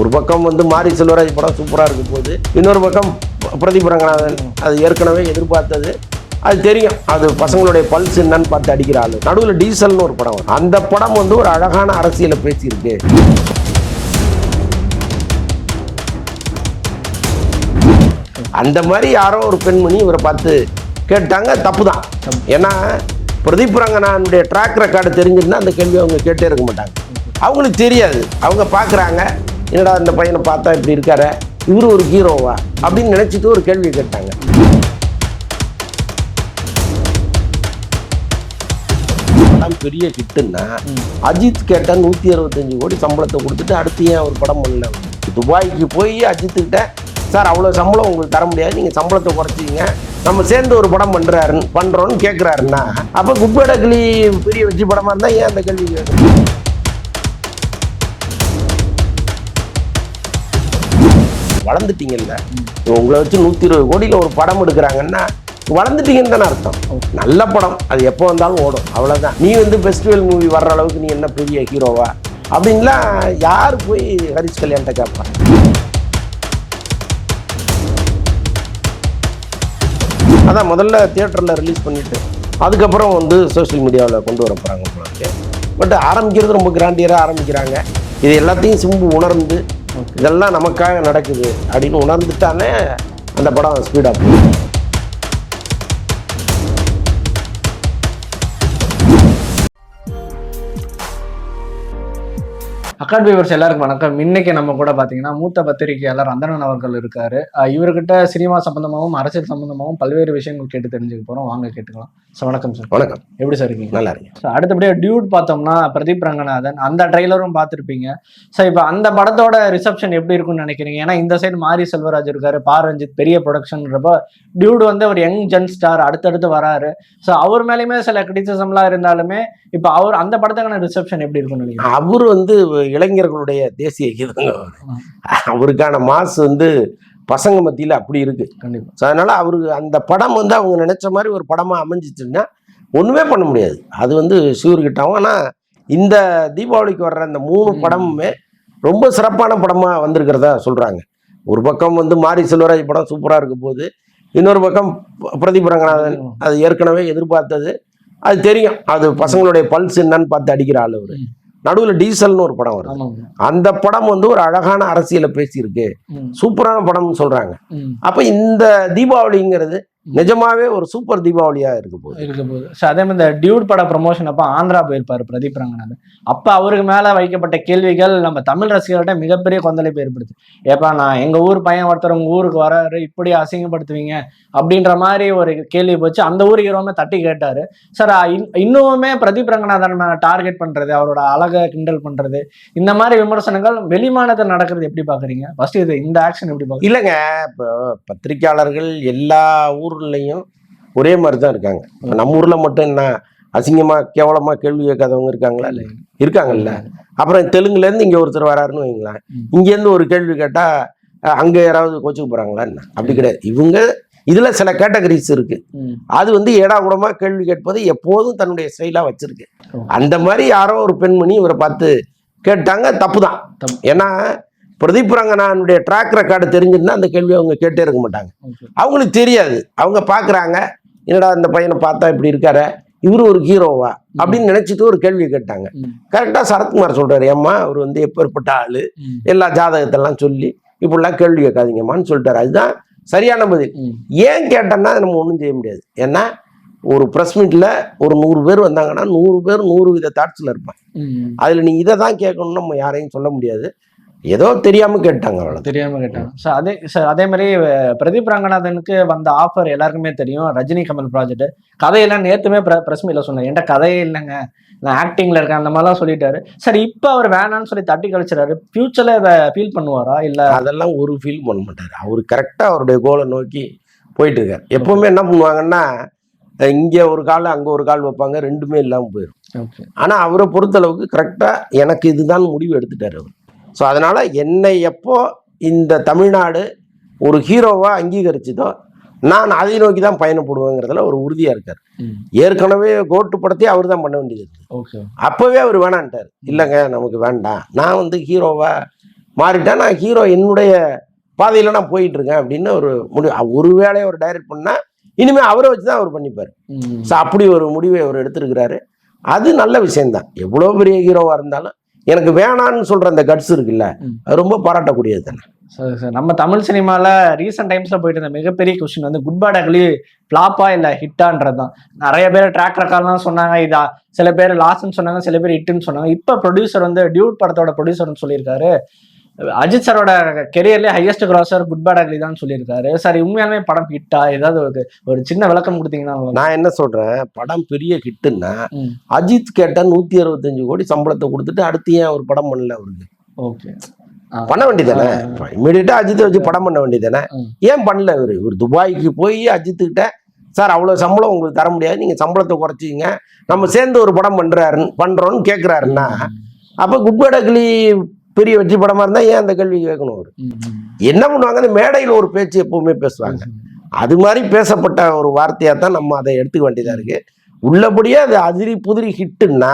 ஒரு பக்கம் வந்து மாரி செல்வராஜ் படம் சூப்பராக இருக்கும் போது இன்னொரு பக்கம் பிரதீப் ரங்கநாதன். அது ஏற்கனவே எதிர்பார்த்தது. அது தெரியும். அது பசங்களுடைய பல்ஸ் என்னன்னு பார்த்து அடிக்கிற ஆளு. நடுவில் டீசல்னு ஒரு படம் வரும். அந்த படம் வந்து ஒரு அழகான அரசியலை பேசியிருக்கு. அந்த மாதிரி யாரோ ஒரு பெண்மணி இவரை பார்த்து கேட்டாங்க. தப்பு தான் ஏன்னா பிரதீப் ரங்கனானுடைய ட்ராக் ரெக்கார்டு தெரிஞ்சிருந்தா அந்த கேள்வி அவங்க கேட்டே இருக்க மாட்டாங்க. அவங்களுக்கு தெரியாது. அவங்க பார்க்குறாங்க. என்னடா இந்த பையனை பார்த்தா இப்படி இருக்கார? இவரு ஒரு ஹீரோவா? அப்படின்னு நினச்சிட்டு ஒரு கேள்வி கேட்டாங்க. படம் பெரிய ஹிட்டுன்னா அஜித் கேட்ட நூற்றி அறுபத்தஞ்சு கோடி சம்பளத்தை கொடுத்துட்டு அடுத்து ஏன் ஒரு படம் பண்ணல? துபாய்க்கு போய் அஜித் கிட்ட சார் அவ்வளோ சம்பளம் உங்களுக்கு தர முடியாது. நீங்கள் சம்பளத்தை குறைச்சிங்க நம்ம சேர்ந்து ஒரு படம் பண்ணுறாரு பண்ணுறோன்னு கேட்குறாருன்னா அப்போ குப்பேடகிளி பெரிய வெற்றி படமாக இருந்தால் ஏன் அந்த கேள்வி கேட்கணும்? வளர்ந்துட்டீங்கல்ல. உங்களை வச்சு நூற்றி இருபது கோடியில் ஒரு படம் எடுக்கிறாங்கன்னா வளர்ந்துட்டீங்கன்னு தானே அர்த்தம். நல்ல படம். அது எப்போ வந்தாலும் ஓடும். அவ்வளோதான் நீ வந்து ஃபெஸ்டிவல் மூவி வர்ற அளவுக்கு நீ என்ன பெரிய ஹீரோவா அப்படின்லாம் யார் போய் ஹரிஷ் கல்யாண்கிட்ட கேட்பா அதான் முதல்ல தியேட்டரில் ரிலீஸ் பண்ணிட்டு அதுக்கப்புறம் வந்து சோஷியல் மீடியாவில் கொண்டு வர போகிறாங்க உங்களுக்கு பட் ஆரம்பிக்கிறது ரொம்ப கிராண்டியராக ஆரம்பிக்கிறாங்க. இது எல்லாத்தையும் சிம்பு உணர்ந்து இதெல்லாம் நமக்காக நடக்குது அப்படின்னு உணர்ந்துட்டானே அந்த படம் ஸ்பீடாக அக்காட் வியூவர்ஸ் எல்லாருக்கும் வணக்கம். இன்னைக்கு நம்ம கூட பாத்தீங்கன்னா மூத்த பத்திரிகையாளர் அந்தணன் அவர்கள் இருக்காரு. இவர்கிட்ட சினிமா சம்பந்தமாகவும் அரசியல் சம்பந்தமாகவும் பல்வேறு விஷயங்கள் கேட்டு தெரிஞ்சுக்க போறோம். வாங்க கேட்டுக்கலாம். சார் வணக்கம் சார் வணக்கம். எப்படி சார் இருக்கீங்க? நல்லா இருக்கு So, அடுத்தபடியா டியூட் பார்த்தோம்னா பிரதீப் ரங்கநாதன். அந்த ட்ரெய்லரும் பார்த்துருப்பீங்க. சார் இப்போ அந்த படத்தோட ரிசப்ஷன் எப்படி இருக்கும்னு நினைக்கிறீங்க? ஏன்னா இந்த சைடு மாரி செல்வராஜ் இருக்காரு பா. ரஞ்சித் பெரிய ப்ரொடக்ஷன்றப்ப டியூட் வந்து ஒரு யங் ஜென் ஸ்டார் அடுத்தடுத்து வராரு. ஸோ அவர் மேலேயுமே சில கிரிட்டிசிசம்லாம் இருந்தாலுமே இப்போ அவர் அந்த படத்துக்கான ரிசப்ஷன் எப்படி இருக்கும்னு நினைக்கிறீங்க? அவர் வந்து இளைஞர்களுடைய தேசிய கீதங்க அவரு. அவருக்கான மாசு வந்து பசங்க மத்தியில் அப்படி இருக்கு. ஸோ அதனால அவருக்கு அந்த படம் வந்து அவங்க நினைச்ச மாதிரி ஒரு படமா அமைஞ்சிச்சுன்னா ஒண்ணுமே பண்ண முடியாது. அது வந்து ஷூர்கிட்டாவும் ஆனால் இந்த தீபாவளிக்கு வர்ற அந்த மூணு படமுமே ரொம்ப சிறப்பான படமா வந்திருக்கிறதா சொல்றாங்க. ஒரு பக்கம் வந்து மாரி செல்வராஜ் படம் சூப்பரா இருக்க போகுது இன்னொரு பக்கம் பிரதீப் ரங்கநாதன் அது ஏற்கனவே எதிர்பார்த்தது. அது தெரியும். அது பசங்களுடைய பல்ஸ் என்னன்னு பார்த்து அடிக்கிற ஆள் அவரு. நடுவில் டீசல்னு ஒரு படம் வரும் அந்த படம் வந்து ஒரு அழகான அரசியலை பேசியிருக்கு. சூப்பரான படம்னு சொல்றாங்க. அப்ப இந்த தீபாவளிங்கிறது நிஜமாவே ஒரு சூப்பர் தீபாவளியா இருக்க போகுது இருக்க போகுது ஸோ அதே மாதிரி இந்த டியூட் பட ப்ரமோஷன் அப்போ ஆந்திரா போயிருப்பாரு பிரதீப் ரங்கநாதன். அப்போ அவருக்கு மேலே வைக்கப்பட்ட கேள்விகள் நம்ம தமிழ் ரசிகர்கள்ட்ட மிகப்பெரிய கொந்தளிப்பு ஏற்படுது ஏப்பா நான் எங்க ஊர் பையன் ஒருத்தர் உங்க ஊருக்கு வராரு இப்படி அசிங்கப்படுத்துவீங்க அப்படின்ற மாதிரி ஒரு கேள்வி போச்சு. அந்த ஊர் ஹீரோமே தட்டி கேட்டாரு. சார் இன்னுமே பிரதீப் ரங்கநாதன் டார்கெட் பண்றது அவரோட அழகை கிண்டல் பண்றது இந்த மாதிரி விமர்சனங்கள் வெளிமானத்தில் நடக்கிறது எப்படி பாக்குறீங்க? ஃபர்ஸ்ட் இது இந்த ஆக்ஷன் எப்படி பாக்குறீங்க? இல்லைங்க இப்போ பத்திரிக்கையாளர்கள் எல்லா ஊர்லயும் ஒரே மாதிரி தான் இருக்காங்க நம்ம ஊர்ல மட்டும் என்ன அசிங்கமா கேவலமா கேள்வி கேட்காதவங்க இருக்காங்களா? இல்லை இருக்காங்கல்ல. அப்புறம் தெலுங்குல இருந்து இங்க ஒருத்தர் வராருன்னு வைங்களேன். ம். இங்க இருந்து ஒரு கேள்வி கேட்டா அஹ், அங்க யாராவது கோச்சுக்கு போறாங்களா என்ன? அப்படி கிடையாது. இவங்க இதுல சில கேட்டகரிஸ் இருக்கு. அது வந்து ஏடா கூடமா கேள்வி கேட்பது எப்போதும் தன்னுடைய ஸ்டைலா வச்சிருக்கு. அந்த மாதிரி யாரோ ஒரு பெண்மணி இவரை பார்த்து கேட்டாங்க தப்பு. தான். ஏன்னா பிரதீப் ரங்கனானுடைய ட்ராக் ரெக்கார்டு தெரிஞ்சிருந்தா அந்த கேள்வி அவங்க கேட்டே இருக்க மாட்டாங்க. அவங்களுக்கு தெரியாது. அவங்க பார்க்குறாங்க என்னடா இந்த பையனை பார்த்தா இப்படி இருக்காரு? இவரு ஒரு ஹீரோவா அப்படின்னு நினைச்சிட்டு ஒரு கேள்வி கேட்டாங்க. கரெக்டாக சரத்குமார் சொல்றாரு ஏம்மா அவர் வந்து எப்பேற்பட்ட ஆளு? எல்லா ஜாதகத்தெல்லாம் சொல்லி இப்படிலாம் கேள்வி கேட்காதீங்கம்மான்னு சொல்லிட்டாரு. அதுதான் சரியான பதில். ஏன் கேட்டோன்னா நம்ம ஒன்றும் செய்ய முடியாது. ஏன்னா ஒரு ப்ரெஸ் மீட்டில் ஒரு நூறு பேர் வந்தாங்கன்னா நூறு பேர் நூறு வித தாட்ஸில் இருப்பாங்க. ம். அதில் நீ இதை தான் கேட்கணும்னு நம்ம யாரையும் சொல்ல முடியாது. ஏதோ தெரியாமல் கேட்டாங்க அவ்வளோ தெரியாம கேட்டாங்க. ஸோ அதே சார் அதே மாதிரி பிரதீப் ரங்கநாதனுக்கு வந்த ஆஃபர் எல்லாருக்குமே தெரியும். ரஜினி கமல் ப்ராஜெக்ட் கதையெல்லாம் நேத்துமே பிரஸ் மீட்ல சொன்னேன் என்கிட்ட கதையே இல்லைங்க. நான் ஆக்டிங்ல இருக்கேன். அந்த மாதிரிலாம் சொல்லிட்டாரு. சார் இப்போ அவர் வேணான்னு சொல்லி தட்டி கழிச்சிடாரு ஃபியூச்சர்ல இதை ஃபீல் பண்ணுவாரா? இல்ல அதெல்லாம் ஒரு ஃபீல் பண்ண மாட்டார். அவர் கரெக்டாக அவருடைய கோலை நோக்கி போயிட்டு இருக்கார் எப்பவுமே என்ன பண்ணுவாங்கன்னா இங்கே ஒரு கால் அங்கே ஒரு கால் வைப்பாங்க. ரெண்டுமே இல்லாமல் போயிடும் ஆனால் அவரை பொறுத்தளவுக்கு கரெக்டாக எனக்கு இதுதான் முடிவு எடுத்துட்டார் அவர். ஸோ அதனால் என்னை எப்போ இந்த தமிழ்நாடு ஒரு ஹீரோவாக அங்கீகரிச்சுதோ நான் அதை நோக்கி தான் பயணப்படுவேங்கிறதுல ஒரு உறுதியாக இருக்கார். ஏற்கனவே கோட்டு படத்தையே அவர் தான் பண்ண வேண்டியது. இருக்கு அப்போவே அவர் வேணான்ட்டார். இல்லைங்க நமக்கு வேண்டாம். நான் வந்து ஹீரோவா மாறிட்டா நான் ஹீரோ என்னுடைய பாதையில நான் போயிட்டு இருக்கேன் அப்படின்னு ஒரு முடிவு. ஒரு வேலையை அவர் டைரக்ட் பண்ணா இனிமே அவரை வச்சு தான் அவர் பண்ணிப்பார். ஸோ அப்படி ஒரு முடிவை அவர் எடுத்திருக்கிறாரு. அது நல்ல விஷயம்தான். எவ்வளோ பெரிய ஹீரோவாக இருந்தாலும் எனக்கு வேணான்னு சொல்ற அந்த கட்ஸ் இருக்குல்ல. அது ரொம்ப பாராட்டக்கூடியது தானே? சரி சார். நம்ம தமிழ் சினிமால ரீசெண்ட் டைம்ஸ்ல போயிட்டு இருந்த மிகப்பெரிய கொஸ்டின் வந்து குட் பேட் அக்லி ஃபிளாப்பா இல்ல ஹிட்டான்றது தான். நிறைய பேர் ட்ராக் ரெக்கார்ட்லாம் சொன்னாங்க இதா சில பேர் லாஸ்ன்னு சொன்னாங்க சில பேர் ஹிட்னு சொன்னாங்க. இப்ப ப்ரொடியூசர் வந்து டியூட் படத்தோட ப்ரொடியூசர்னு சொல்லியிருக்காரு. அஜித் சாரோட கெரியர்லயே highest grosser Good Bad Ugly தான் சொல்லியிருக்காரு. சார் உண்மையாலுமே படம் ஹிட்டா ஏதாவது ஒரு ஒரு சின்ன விளக்கம் கொடுத்தீங்கன்னா நான் என்ன சொல்றேன்? படம் பெரிய ஹிட்டுன்னா. அஜித் கேட்ட நூத்தி அறுபத்தஞ்சு கோடி சம்பளத்தை கொடுத்துட்டு அடுத்து ஏன் ஒரு படம் பண்ணல அவருக்கு? ஓகே. பண்ண வேண்டியதானே இமீடியட்டா அஜித்தை வச்சு படம் பண்ண வேண்டியதானே. ஏன் பண்ணல இவரு? இவர் துபாய்க்கு போய் அஜித்துக்கிட்ட சார் அவ்வளவு சம்பளம் உங்களுக்கு தர முடியாது. நீங்க சம்பளத்தை குறைச்சிங்க நம்ம சேர்ந்து ஒரு படம் பண்றாரு பண்றோம்னு கேக்குறாருன்னா அப்ப குட்பேடக்லி பெரிய வெற்றி படமா இருந்தா ஏன் அந்த கேள்வி கேட்கணும் அவரு? என்ன பண்ணுவாங்க அந்த மேடையில் ஒரு பேச்சு எப்பவுமே பேசுவாங்க. அது மாதிரி பேசப்பட்ட ஒரு வார்த்தையா தான் நம்ம அதை எடுத்துக்க வேண்டியதா இருக்கு. உள்ளபடியே அது அதிரி புதிரி ஹிட்டுன்னா.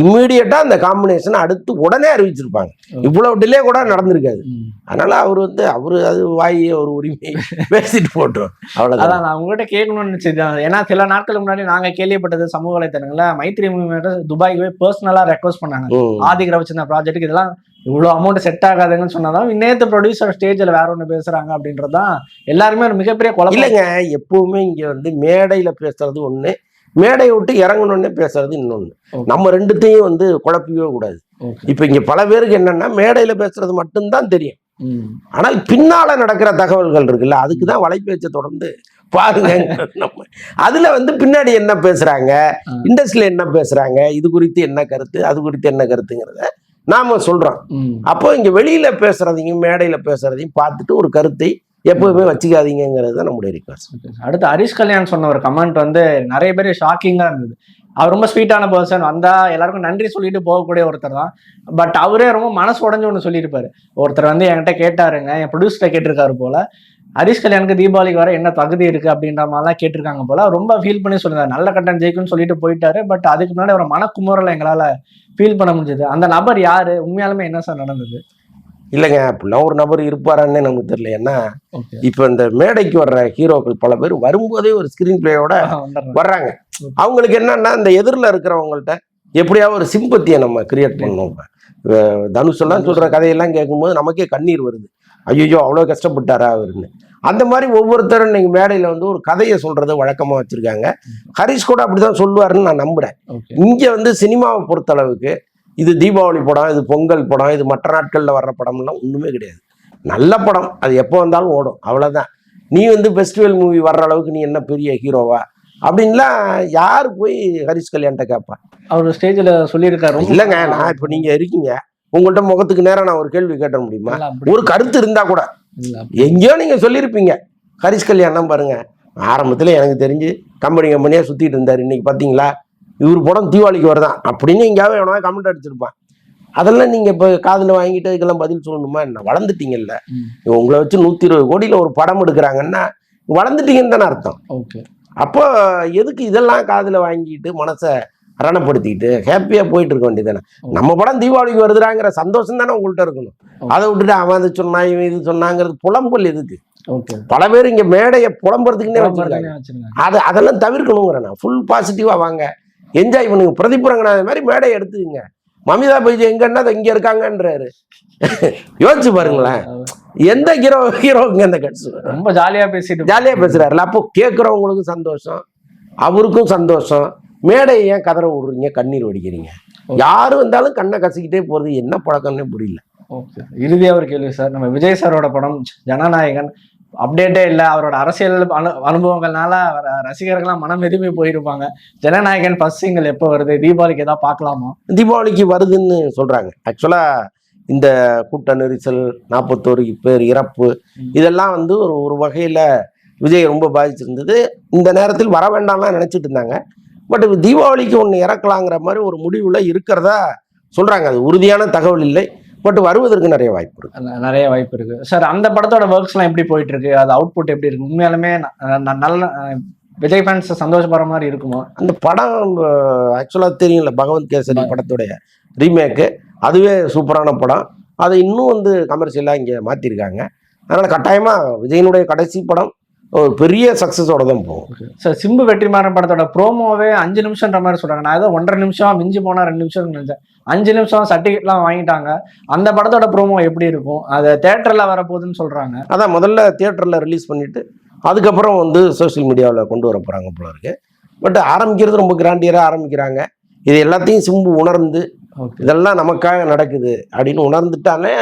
இம்மீடியட்டா அந்த காம்பினேஷன் அடுத்து உடனே அறிவிச்சிருப்பாங்க. இவ்வளவு டிலே கூட நடந்திருக்காது. அதனால அவர் வந்து அவரு அது வாய் ஒரு உரிமை பேசிட்டு போட்டோம் அவ்வளவுதான். அதான் நான் உங்ககிட்ட கேட்கணும்னு நினைச்சது ஏன்னா சில நாட்களுக்கு முன்னாடி நாங்க கேள்விப்பட்டது சமூக வலைத்தளங்கள்ல மைத்ரி துபாய்க்கு போய் பர்சனலா ரெக்வஸ்ட் பண்ணாங்க. ஆதி ரவிச்சந்திரன் ப்ராஜெக்ட்டுக்கு இதெல்லாம் இவ்வளவு அமௌண்ட் செட் ஆகாதுங்கன்னு சொன்னாதான் நேத்து ப்ரொடியூசர் ஸ்டேஜ்ல வேற ஒண்ணு பேசுறாங்க அப்படின்றதுதான் எல்லாருமே ஒரு மிகப்பெரிய குழப்பம் இல்லைங்க எப்பவுமே இங்க வந்து மேடையில பேசுறது ஒண்ணு மேடையை விட்டு இறங்கணுன்னே பேசுறது Okay. நம்ம ரெண்டுத்தையும் வந்து குழப்பிக்கவே கூடாது. இப்ப இங்க பல பேருக்கு என்னன்னா மேடையில பேசுறது மட்டும்தான் தெரியும். ஆனால் பின்னால நடக்கிற தகவல்கள் இருக்குல்ல அதுக்கு தான் வலைபேச்சை தொடர்ந்து பாருங்க நம்ம அதுல வந்து பின்னாடி என்ன பேசுறாங்க ஆ. இண்டஸ்ட்ரியில என்ன பேசுறாங்க இது குறித்து என்ன கருத்து அது குறித்து என்ன கருத்துங்கிறத நாம சொல்றோம். அப்போ இங்க வெளியில பேசுறதையும் மேடையில பேசுறதையும் பார்த்துட்டு ஒரு கருத்தை எப்பவுமே வச்சுக்காதீங்கிறது தான் நம்முடைய ரிக்வஸ்ட். அடுத்து ஹரிஷ் கல்யாண் சொன்ன ஒரு கமெண்ட் வந்து நிறைய பேர் ஷாக்கிங்கா இருந்தது. அவர் ரொம்ப ஸ்வீட்டான பர்சன் வந்தா எல்லாருக்கும் நன்றி சொல்லிட்டு போகக்கூடிய ஒருத்தர் தான். பட் அவரே ரொம்ப மனசு உடஞ்சு ஒன்று சொல்லியிருப்பாரு. ஒருத்தர் வந்து என்கிட்ட கேட்டாருங்க என் ப்ரொடியூசர்கிட்ட கேட்டிருக்காரு போல. ஹரிஷ் கல்யாணுக்கு தீபாவளிக்கு வர என்ன தகுதி இருக்கு அப்படின்ற மாதிரிலாம் கேட்டிருக்காங்க போல. ரொம்ப ஃபீல் பண்ணி சொல்லிருந்தாரு நல்ல கட்டன் ஜெயிக்கும்னு சொல்லிட்டு போயிட்டாரு. பட் அதுக்கு முன்னாடி அவர் மனக்குமுறலை எங்களால ஃபீல் பண்ண முடிஞ்சது. அந்த நபர் யாரு? உண்மையாலுமே என்ன சார் நடந்தது? இல்லைங்க. அப்படிலாம் ஒரு நபர் இருப்பாரான்னு நமக்கு தெரியல. ஏன்னா ஓகே இப்போ இந்த மேடைக்கு வர்ற ஹீரோக்கள் பல பேர் வரும்போதே ஒரு ஸ்கிரீன் பிளேயோட வர்றாங்க. அவங்களுக்கு என்னன்னா இந்த எதிரில் இருக்கிறவங்கள்ட்ட எப்படியாவது ஒரு சிம்பத்தியை நம்ம கிரியேட் பண்ணணும். இப்ப, அஹ் தனுஷ் எல்லாம் சொல்ற கதையெல்லாம் கேட்கும்போது நமக்கே கண்ணீர் வருது. ஐயோ அவ்வளோ கஷ்டப்பட்டாரா அவருன்னு. அந்த மாதிரி ஒவ்வொருத்தரும் இன்னைக்கு மேடையில் வந்து ஒரு கதையை சொல்றதை வழக்கமாக வச்சிருக்காங்க. ஹரிஷ் கூட அப்படிதான் சொல்லுவாருன்னு நான் நம்புறேன். ஓகே. இங்க வந்து சினிமாவை பொறுத்தளவுக்கு இது தீபாவளி படம் இது பொங்கல் படம் இது மற்ற நாட்கள்ல வர்ற படம்லாம் ஒண்ணுமே கிடையாது. நல்ல படம். அது எப்போ வந்தாலும் ஓடும். அவ்வளவுதான். நீ வந்து ஃபெஸ்டிவல் மூவி வர்ற அளவுக்கு நீ என்ன பெரிய ஹீரோவா அப்படின்லாம் யார் போய் ஹரிஷ் கல்யாண்கிட்ட கேட்பா அவர் ஸ்டேஜ்ல சொல்லியிருக்காரு. இல்லைங்க நான் இப்போ நீங்க இருக்கீங்க. உங்கள்கிட்ட முகத்துக்கு நேரம் நான் ஒரு கேள்வி கேட்ட முடியுமா? ஒரு கருத்து இருந்தா கூட. எங்கேயோ நீங்க சொல்லியிருப்பீங்க. ஹரிஷ் கல்யாணம் பாருங்க. ஆரம்பத்துல எனக்கு தெரிஞ்சு கம்பெனி கம்பெனியா சுத்திட்டு இருந்தாரு. இன்னைக்கு பாத்தீங்களா? இவர் படம் தீபாவளிக்கு வருதான். அப்படின்னு எங்கேயாவது எவனா கமெண்ட் அடிச்சிருப்பான். அதெல்லாம் நீங்க இப்ப காதுல வாங்கிட்டு இதுக்கெல்லாம் பதில் சொல்லணுமா? என்ன வளர்ந்துட்டீங்கல்ல. உங்களை வச்சு நூத்தி இருபது கோடியில ஒரு படம் எடுக்கிறாங்கன்னா வளர்ந்துட்டீங்கன்னு தானே அர்த்தம். ஓகே. அப்போ எதுக்கு இதெல்லாம் காதுல வாங்கிட்டு மனசை ரணப்படுத்திக்கிட்டு ஹாப்பியா போயிட்டு இருக்க வேண்டியதானே நம்ம படம் தீபாவளிக்கு வருதுறாங்கிற சந்தோஷம் தானே உங்கள்கிட்ட இருக்கணும். அதை விட்டுட்டு அவன் அது சொன்னா இவன் இது சொன்னாங்கிறது புலம்பல் எதுக்கு? பல பேர் இங்க மேடையை புலம்புறதுக்குன்னே வச்சிருக்காங்க அது அதெல்லாம் தவிர்க்கணுங்கிறேன் நான். ஃபுல் பாசிட்டிவா வாங்க. என்ஜாய் பண்ணுங்க. பிரதிபுரங்கநாத மாதிரி மேடையை எடுத்துக்கங்க. மமிதா பைஜி எங்கன்னா அது இங்க இருக்காங்கன்றாரு. யோசிச்சு பாருங்களேன். எந்த ஹீரோ ஹீரோவுங்க அந்த கட்ஸ் ரொம்ப ஜாலியா பேசிட்டு ஜாலியா பேசுறாருல அப்போ கேட்குறவங்களுக்கும் சந்தோஷம் அவருக்கும் சந்தோஷம். மேடையை ஏன் கதற விடுறீங்க? கண்ணீர் வடிக்கிறீங்க. யாரு வந்தாலும் கண்ணை கசிக்கிட்டே போறது என்ன பழக்கம்னே புரியல. ஓகே. இறுதியா ஒரு கேள்வி சார். நம்ம விஜய் சாரோட படம் ஜனநாயகன் அப்டேட்டே இல்ல. அவரோட அரசியல் அனு அனுபவங்கள்னால ரசிகர்கள்லாம் மனம் எதுவுமே போயிருப்பாங்க. ஜனநாயகன் ஃபர்ஸ்ட் சிங்கிள் எப்போ வருது? தீபாவளிக்கு ஏதாவது பார்க்கலாமா? தீபாவளிக்கு வருதுன்னு சொல்றாங்க. ஆக்சுவலா இந்த கூட்ட நெரிசல் நாற்பத்தோரு பேர் இறப்பு. இதெல்லாம் வந்து ஒரு ஒரு வகையில விஜய் ரொம்ப பாதிச்சிருந்தது. இந்த நேரத்தில் வர வேண்டாம்லாம் நினைச்சிட்டு இருந்தாங்க. பட் தீபாவளிக்கு ஒன்று இறக்கலாங்கிற மாதிரி ஒரு முடிவுல இருக்கிறதா சொல்றாங்க. அது உறுதியான தகவல் இல்லை. பட் வருவதற்கு நிறைய வாய்ப்பு இருக்கு. நிறைய வாய்ப்பு இருக்கு. சார் அந்த படத்தோட ஒர்க்ஸ் எல்லாம் எப்படி போயிட்டு இருக்கு? அது அவுட்புட் எப்படி இருக்கு? உண்மையாலுமே நல்ல விஜய் ஃபேன்ஸ் சந்தோஷப்படுற மாதிரி இருக்குமா? அந்த படம் ஆக்சுவலாக தெரியும்ல பகவத் கேசரி படத்துடைய ரீமேக்கு அதுவே சூப்பரான படம். அதை இன்னும் வந்து கமர்ஷியலாக இங்கே மாற்றிருக்காங்க அதனால் கட்டாயமாக விஜயனுடைய கடைசி படம் ஒரு பெரிய சக்ஸஸோட தான் போகும். சார் சிம்பு வெற்றிமாறன் படத்தோட ப்ரோமோவே அஞ்சு நிமிஷம்ன்ற மாதிரி சொல்றாங்க. நான் ஏதோ ஒன்றரை நிமிஷம் மிஞ்சி போனா ரெண்டு நிமிஷம் நினைச்சேன். அஞ்சு நிமிஷம் சர்டிஃபிகேட்லாம் வாங்கிட்டாங்க. அந்த படத்தோட ப்ரோமோ எப்படி இருக்கும்? அது தேட்டர்ல வரப்போகுதுன்னு சொல்றாங்க. அதான் முதல்ல தியேட்டரில் ரிலீஸ் பண்ணிவிட்டு அதுக்கப்புறம் வந்து சோஷியல் மீடியாவில் கொண்டு வர போகிறாங்க போல இருக்கு. பட் ஆரம்பிக்கிறது ரொம்ப கிராண்டியராக ஆரம்பிக்கிறாங்க. இது எல்லாத்தையும் சிம்பு உணர்ந்து இதெல்லாம் நமக்காக நடக்குது அப்படின்னு உணர்ந்துட்டாலே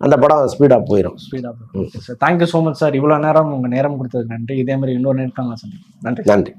அந்த படம் ஸ்பீடாக போயிடும் speedo okay sir thank you so much sir இவ்வளோ நேரம் உங்க நேரம் கொடுத்ததுக்கு நன்றி. இதே மாதிரி இன்னொரு நேரம் சந்திப்போம். நன்றி. நன்றி.